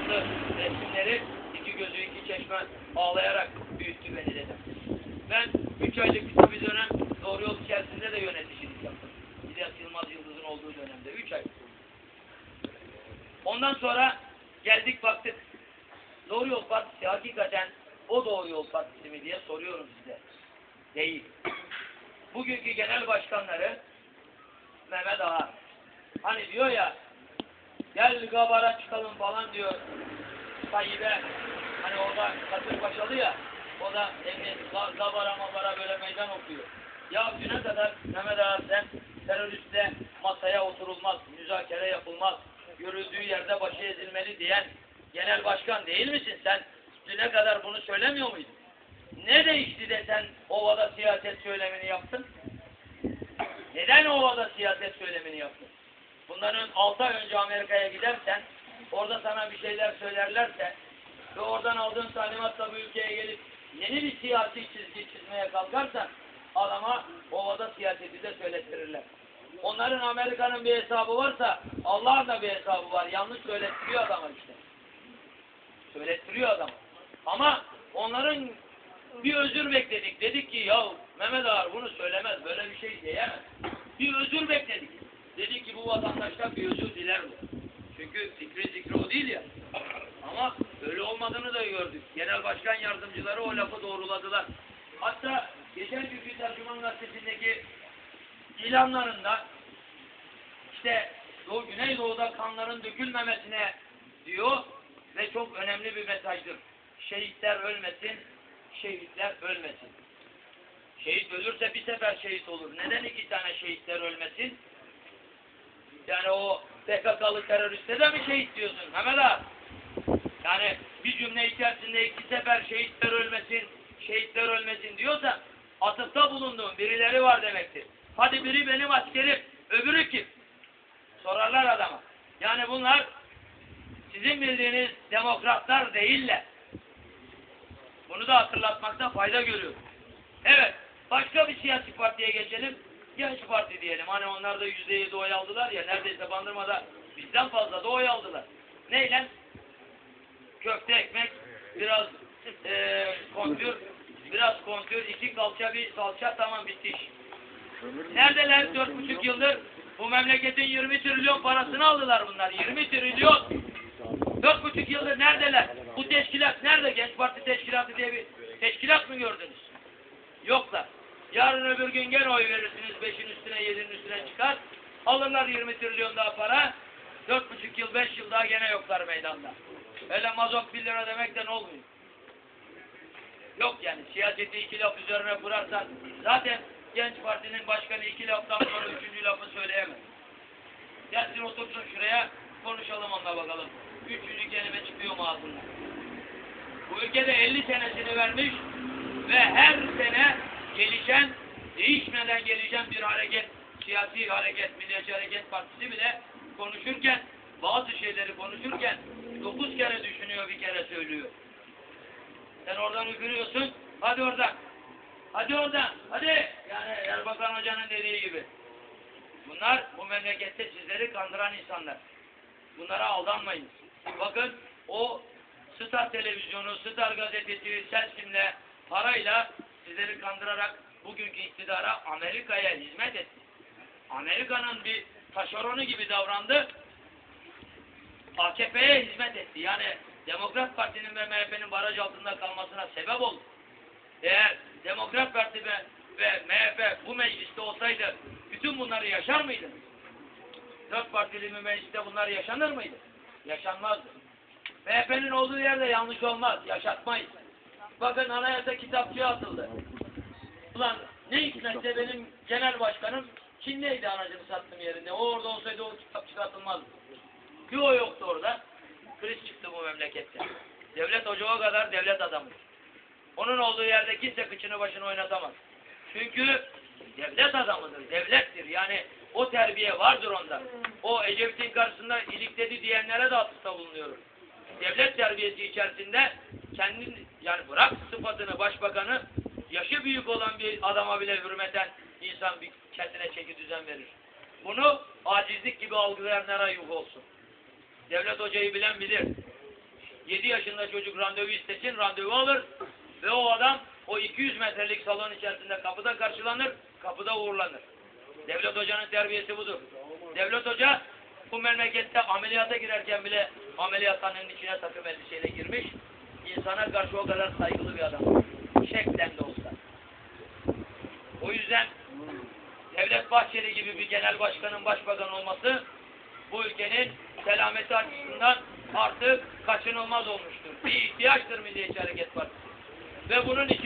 yaşlı resimleri iki gözü iki çeşme ağlayarak büyüttü beni dedim. Ben üç aylık kısa bir dönem doğru yol içerisinde de yöneticilik yaptım. İlyas Yılmaz Yıldız'ın olduğu dönemde. Üç ay. Ondan sonra geldik baktık. Doğru Yol Partisi hakikaten o Doğru Yol Partisi mi diye soruyorum size. Değil. Bugünkü genel başkanları Mehmet Ağa. Hani diyor ya gel Gabar'a çıkalım falan diyor Tayyip'e. Hani orada Kasırbaşalı ya o da emniyet Gabar'a Mabara böyle meydan okuyor. Ya düne kadar Mehmet Ağa sen teröristle masaya oturulmaz, müzakere yapılmaz, görüldüğü yerde başı ezilmeli diyen genel başkan değil misin sen? Düne kadar bunu söylemiyor muydun? Ne değişti de sen ovada siyaset söylemini yaptın? Neden ovada siyaset söylemini yaptın? Bunların 6 ay önce Amerika'ya gidersen, orada sana bir şeyler söylerlerse ve oradan aldığın talimatla bu ülkeye gelip yeni bir siyasi çizgi çizmeye kalkarsan adama ovada siyaseti de söylettirirler. Onların Amerika'nın bir hesabı varsa Allah'ın da bir hesabı var. Yanlış söylettiriyor adama işte. Söylettiriyor adam. Ama onların bir özür bekledik. Dedik ki ya Mehmet Ağar bunu söylemez. Böyle bir şey diyemez. Bir özür bekledik. Dedik ki bu vatandaştan bir özür diler bu. Çünkü fikri zikri o değil ya. Ama öyle olmadığını da gördük. Genel başkan yardımcıları o lafı doğruladılar. Hatta geçen günkü Tercüman Gazetesi'ndeki ilanlarında işte Doğu, Güneydoğu'da kanların dökülmemesine diyor ve çok önemli bir mesajdır. Şehitler ölmesin, şehitler ölmesin. Şehit ölürse bir sefer şehit olur. Neden iki tane şehitler ölmesin? Yani o PKK'lı teröriste de mi şehit diyorsun Mehmet ağa? Yani bir cümle içerisinde iki sefer şehitler ölmesin, şehitler ölmesin diyorsa atıfta bulunduğun birileri var demektir. Hadi biri benim askerim, öbürü kim? Sorarlar adama. Yani bunlar sizin bildiğiniz demokratlar değiller. Bunu da hatırlatmakta fayda görüyorum. Evet, başka bir siyasi partiye geçelim. Genç Parti diyelim. Hani onlar da yüzde yedi oy aldılar ya, neredeyse Bandırma'da bizden fazla da oy aldılar. Neyle? Köfte ekmek, biraz e, kontür, biraz kontür, iki kalça bir salça tamam bitti. Neredeler dört buçuk yıldır? Bu memleketin 20 trilyon parasını aldılar bunlar. 20 trilyon. Dört buçuk yıldır neredeler? Bu teşkilat nerede? Genç Parti Teşkilatı diye bir teşkilat mı gördünüz? Yoklar. Yarın öbür gün gene oy verirsiniz. Beşin üstüne, yedinin üstüne çıkar. Alırlar 20 trilyon daha para. Dört buçuk yıl, beş yıl daha gene yoklar meydanda. Öyle mazot bir lira demek de olmuyor? Yok yani siyaseti iki laf üzerine kurarsan zaten Genç Parti'nin başkanı iki laftan sonra üçüncü lafı söyleyemez. Gelsin otursun şuraya konuşalım onunla bakalım. Üçüncü kelime çıkıyor mu ağzından? Bu ülkede 50 senesini vermiş ve her sene gelişen, değişmeden gelişen bir hareket, siyasi hareket, Milliyetçi Hareket Partisi bile konuşurken, bazı şeyleri konuşurken dokuz kere düşünüyor, bir kere söylüyor. Sen oradan üfürüyorsun, hadi oradan. Hadi oradan, hadi. Yani Erbakan Hoca'nın dediği gibi. Bunlar bu memlekette sizleri kandıran insanlar. Bunlara aldanmayın. Bakın o Star televizyonu, Star gazetesi, Selsim'le, parayla sizleri kandırarak bugünkü iktidara Amerika'ya hizmet etti. Amerika'nın bir taşeronu gibi davrandı. AKP'ye hizmet etti. Yani Demokrat Parti'nin ve MHP'nin baraj altında kalmasına sebep oldu. Eğer Demokrat Parti ve, ve MHP bu mecliste olsaydı bütün bunları yaşar mıydı? Dört partili bir mecliste bunlar yaşanır mıydı? Yaşanmazdı. MHP'nin olduğu yerde yanlış olmaz. Yaşatmayız. Bakın anayasa kitapçıya atıldı. Ulan ne hikmetse benim genel başkanım Çin'deydi anacını sattım yerinde. O orada olsaydı o kitapçıda atılmazdı. Bir yoktu orada. Kriz çıktı bu memlekette. Devlet ocağı kadar devlet adamı. Onun olduğu yerde kimse kıçını başını oynatamaz. Çünkü devlet adamıdır, devlettir. Yani o terbiye vardır onda. O Ecevit'in karşısında ilikledi diyenlere de atıfta bulunuyorum. Devlet terbiyesi içerisinde kendin yani bırak sıfatını başbakanı yaşı büyük olan bir adama bile hürmeten insan bir kendine çeki düzen verir. Bunu acizlik gibi algılayanlara yuh olsun. Devlet hocayı bilen bilir. 7 yaşında çocuk randevu istesin, randevu alır ve o adam o 200 metrelik salon içerisinde kapıda karşılanır, kapıda uğurlanır. Devlet Hoca'nın terbiyesi budur. Devlet Hoca bu memlekette ameliyata girerken bile ameliyathanenin içine takım elbiseyle girmiş. İnsana karşı o kadar saygılı bir adam. Şeklen de olsa. O yüzden Devlet Bahçeli gibi bir genel başkanın başbakan olması bu ülkenin selameti açısından artık kaçınılmaz olmuştur. Bir ihtiyaçtır Milliyetçi Hareket Partisi. Ve bunun için